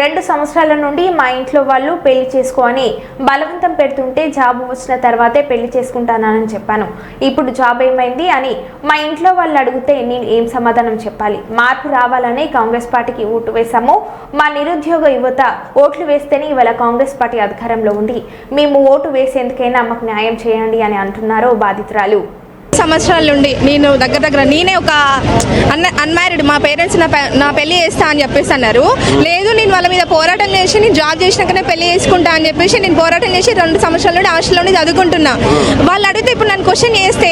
రెండు సంవత్సరాల నుండి మా ఇంట్లో వాళ్ళు పెళ్ళి చేసుకోని బలవంతం పెడుతుంటే జాబ్ వచ్చిన తర్వాతే పెళ్ళి చేసుకుంటానని చెప్పాను. ఇప్పుడు జాబ్ ఏమైంది అని మా ఇంట్లో వాళ్ళు అడిగితే నేను ఏం సమాధానం చెప్పాలి? మార్పు రావాలని కాంగ్రెస్ పార్టీకి ఓటు వేశాము. మా నిరుద్యోగ యువత ఓట్లు వేస్తేనే ఇవాళ కాంగ్రెస్ పార్టీ అధికారంలో ఉంది. మేము ఓటు వేసేందుకైనా మాకు న్యాయం చేయండి అని అంటున్నారు బాధితురాలు. సంవత్సరాల నుండి నేను దగ్గర దగ్గర నేనే ఒక అన్ అన్మ్యారీడ్ మా పేరెంట్స్ నా నా పెళ్ళి చేస్తా అని చెప్పేసి అన్నారు. లేదు నేను వాళ్ళ మీద పోరాటం చేసి నేను జాబ్ చేసినాకనే పెళ్ళి చేసుకుంటా అని చెప్పేసి నేను పోరాటం చేసి రెండు సంవత్సరాల నుండి హాస్టల్లోనే చదువుకుంటున్నా. వాళ్ళు అడిగితే ఇప్పుడు నన్ను క్వశ్చన్ చేస్తే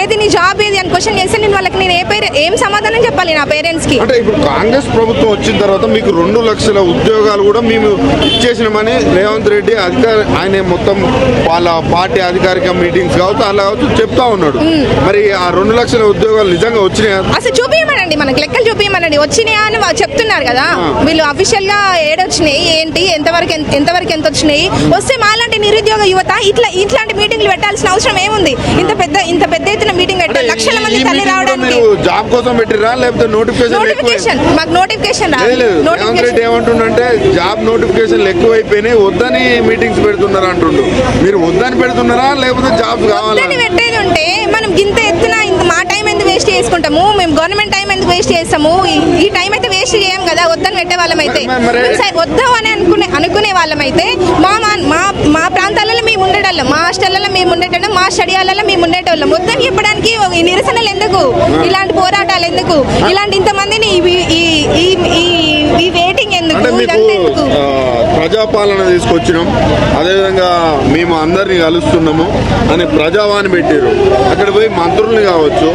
ఏది నీ జాబ్ ఏది అని క్వశ్చన్ చేస్తే నేను వాళ్ళకి నేను ఏ పేరు ఏం సమాధానం చెప్పాలి నా పేరెంట్స్కి అంటే ఇప్పుడు కాంగ్రెస్ ప్రభుత్వం వచ్చిన తర్వాత మీకు రెండు లక్షల ఉద్యోగాలు కూడా మేము ఇచ్చేసినామని రేవంత్ రెడ్డి అధికారి ఆయన మొత్తం వాళ్ళ పార్టీ అధికారిక మీటింగ్స్ కావచ్చు అలా కావచ్చు చెప్తా ఉన్నాడు. మరి ఆ రెండు లక్షల ఉద్యోగాలు నిజంగా వచ్చినాయా? అసలు చూపించమనండి మనకి లెక్కలు చూపించమనండి వచ్చినాయా అని చెప్తున్నారు కదా. వీళ్ళు అఫీషియల్గా ఏడొచ్చినాయి ఏంటి ఎంతవరకు ఎంత- ఎంతవరకు ఎంత వచ్చినాయి వస్తే మాలాంటి నిరుద్యోగ యువత ఇట్లా ఇట్లాంటి మీటింగ్లు పెట్టాల్సిన అవసరం ఏముంది? ఇంత పెద్ద ఇంత పెద్ద ఎత్తున మీటింగ్ పెట్టాలి లక్షల మంది తల్లి రావడానికి. జాబ్ కోసం పెట్టిరా లేకపోతే నోటిఫికేషన్ నోటిఫికేషన్ మాకు నోటిఫికేషన్ రెడ్డి ఏమంటుండంటే జాబ్ నోటిఫికేషన్లు ఎక్కువైపోయినాయి వద్దని మీటింగ్స్ పెడుతున్నారు అంటుండు మీరు వద్దని పెడుతున్నారా? లేకపోతే జాబ్స్ కావాలా? ఉంటే మనం ఇంత ఎత్తున ఇంత మా టైం ఎందుకు వేస్ట్ చేసుకుంటాము? మేము గవర్నమెంట్ టైం ఎందుకు వేస్ట్ చేస్తాము? ఈ- టైం అయితే వేస్ట్ చేయం కదా వద్దని పెట్టే వాళ్ళం అయితే వద్దాం అని అనుకునే అనుకునే వాళ్ళం అయితే మా మా- మా మా ప్రాంతాలలో మేము ఉండేటోళ్ళం. మా హాస్టల్లో మేము ఉండేటోళ్ళం. మా స్టడీ హాల్లో మేము ఉండేటోళ్ళం. వద్దని చెప్పడానికి ఈ నిరసనలు ఎందుకు? ఇలాంటి పోరాటాలు ఎందుకు? ఇలాంటి ఇంతమందిని ఈ- ఈ ఈ- ఈ- ఈ వెయిటింగ్ ఎందుకు అంటే మీకు ఇదంతా ఎందుకు ఆ, ప్రజాపాలన తీసుకొచ్చినాం. అదేవిధంగా మేము అందరినీ కలుస్తున్నాము అని ప్రజావాణి పెట్టారు అక్కడ పోయి మంత్రుల్ని కావచ్చు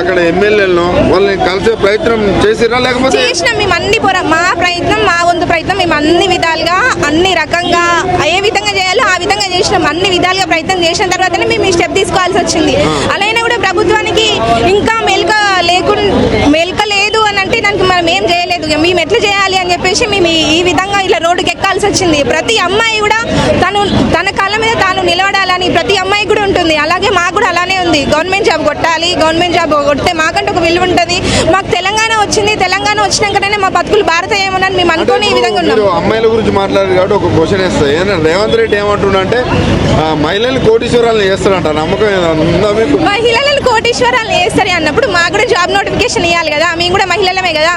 అక్కడ ఎమ్మెల్యేలను వాళ్ళని కలిసే ప్రయత్నం చేసిరా లేకపోతే? చేసినాం మేము అన్ని పొర మా ప్రయత్నం మా వంతు ప్రయత్నం మేము అన్ని విధాలుగా అన్ని రకంగా ఏ విధంగా చేయాలో ఆ విధంగా చేసినాం. అన్ని విధాలుగా ప్రయత్నం చేసిన తర్వాతనే మేము ఈ స్టెప్ తీసుకోవాల్సి వచ్చింది. అలానే కూడా ప్రభుత్వానికి ఇంకా మెలక లేకుండా మెలక లేదు అని అంటే దానికి మనం ఏం చేయలేదు ఇక మేము ఎట్లా చేయాలి అని చెప్పేసి మేము ఈ- విధంగా ఇలా రోడ్డుకి ఎక్కాల్సి వచ్చింది. ప్రతి అమ్మాయి కూడా తను తన కాళ్ళ మీద తాను నిలబడాలని ప్రతి అమ్మాయి కూడా ఉంటుంది. అలాగే మాకు కూడా అలానే ఉంది. గవర్నమెంట్ జాబ్ కొట్టాలి గవర్నమెంట్ జాబ్ కొడితే మాకంటే ఒక విలువ ఉంటుంది. మాకు తెలంగాణ వచ్చింది. తెలంగాణ వచ్చినాకనే మా బతుకులు భారతీయమని మేము అనుకుని ఈ విధంగా ఉన్నాం. అమ్మాయిల గురించి మాట్లాడారు కాబట్టి ఒక క్వశ్చన్ వేస్తాయి ఏంటంటే రేవంత్ రెడ్డి ఏమంటుండంటే ఆ, మహిళల్ని కోటీశ్వరాలను చేస్తారంట. నమ్మకం మహిళలను కోటీశ్వరాలు వేస్తారు అన్నప్పుడు మాకు కూడా జాబ్ నోటిఫికేషన్ ఇవ్వాలి కదా. మేము కూడా మహిళలమే కదా.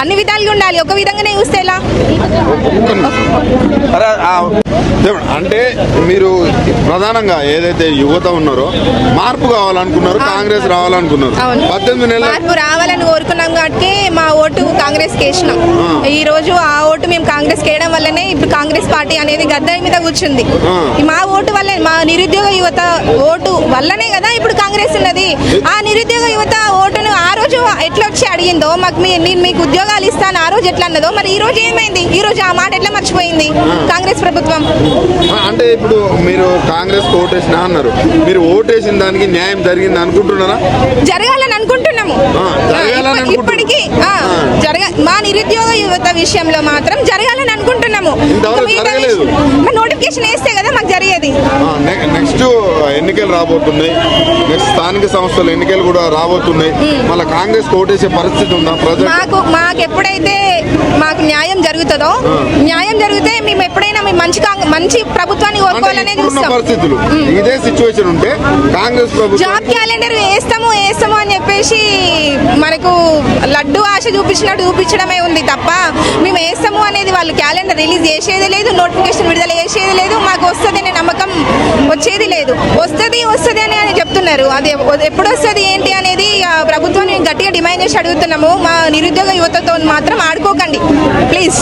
అన్ని విధాలుగా ఉండాలి. ఒక విధంగానే చూస్తే ఎలా? అంటే మీరు ప్రధానంగా ఏదైతే యువత ఉన్నారో మార్పు కావాలనుకున్నారు కాంగ్రెస్ రావాలనుకున్నారు. పద్దెనిమిది నెలల మార్పు రావాలని కోరుకున్నాం కాబట్టి మా ఓటు కాంగ్రెస్ వేసినాం. ఆ. ఈ రోజు ఆ ఓటు మేము కాంగ్రెస్ వేయడం వల్లనే ఇప్పుడు కాంగ్రెస్ పార్టీ అనేది గద్దె మీద కూర్చుంది. మా ఓటు వల్లే మా నిరుద్యోగ యువత ఓటు వల్లనే కదా ఇప్పుడు కాంగ్రెస్ ఉన్నది. ఆ నిరుద్యోగ యువత ఓటును రోజు ఎట్లా వచ్చి అడిగిందో మాకు మీ నేను మీకు ఉద్యోగాలు ఇస్తాను ఆ రోజు ఎట్లా అన్నదో మరి ఈ రోజు ఏమైంది? ఈ రోజు ఆ మాట ఎట్లా మర్చిపోయింది? కాంగ్రెస్ ప్రభుత్వం. అంటే ఇప్పుడు మీరు కాంగ్రెస్ ఓటేసిన అన్నారు. మీరు ఓటేసిన దానికి న్యాయం జరిగింది అనుకుంటున్నారా? జరగాలని అనుకుంటున్నాము. ఇప్పటికీ జరగ మా నిరుద్యోగ యువత విషయంలో మాత్రం జరగాలని అనుకుంటున్నాము. నోటిఫికేషన్ వేస్తే కదా మాకు జరిగేది. నెక్స్ట్ ఎన్నికలు రాబోతున్నాయి. నెక్స్ట్ స్థానిక సంస్థలు ఎన్నికలు కూడా రాబోతున్నాయి. మళ్ళీ కాంగ్రెస్ ఓటేసే పరిస్థితి ఉందా? మాకు మాకు ఎప్పుడైతే మాకు న్యాయం జరుగుతుందో? న్యాయం జరిగితే మేము ఎప్పుడైనా మేము మంచి మంచి ప్రభుత్వాన్ని కోరుకోవాలనే ఇప్పుడున్న చూస్తాం. పరిస్థితులు. ఇదే సిచ్యువేషన్ ఉంటే కాంగ్రెస్ ప్రభుత్వం జాబ్ క్యాలెండర్ వేస్తాము వేస్తాము అని చెప్పేసి మనకు లడ్డు ఆశ చూపించినట్టు చూపించడమే ఉంది తప్ప మేము వేస్తాము అనేది వాళ్ళు క్యాలెండర్ రిలీజ్ చేసేది లేదు నోటిఫికేషన్ విడుదల చేసేది లేదు మాకు వస్తుంది అనే నమ్మకం వచ్చేది లేదు. వస్తుంది వస్తుంది అని అని చెప్తున్నారు. అది ఎప్పుడు వస్తుంది ఏంటి అనేది ప్రభుత్వం ప్రభుత్వాన్ని గట్టిగా డిమాండ్ చేసి అడుగుతున్నాము. మా నిరుద్యోగ యువతతో మాత్రం ఆడుకోకండి. ప్లీజ్.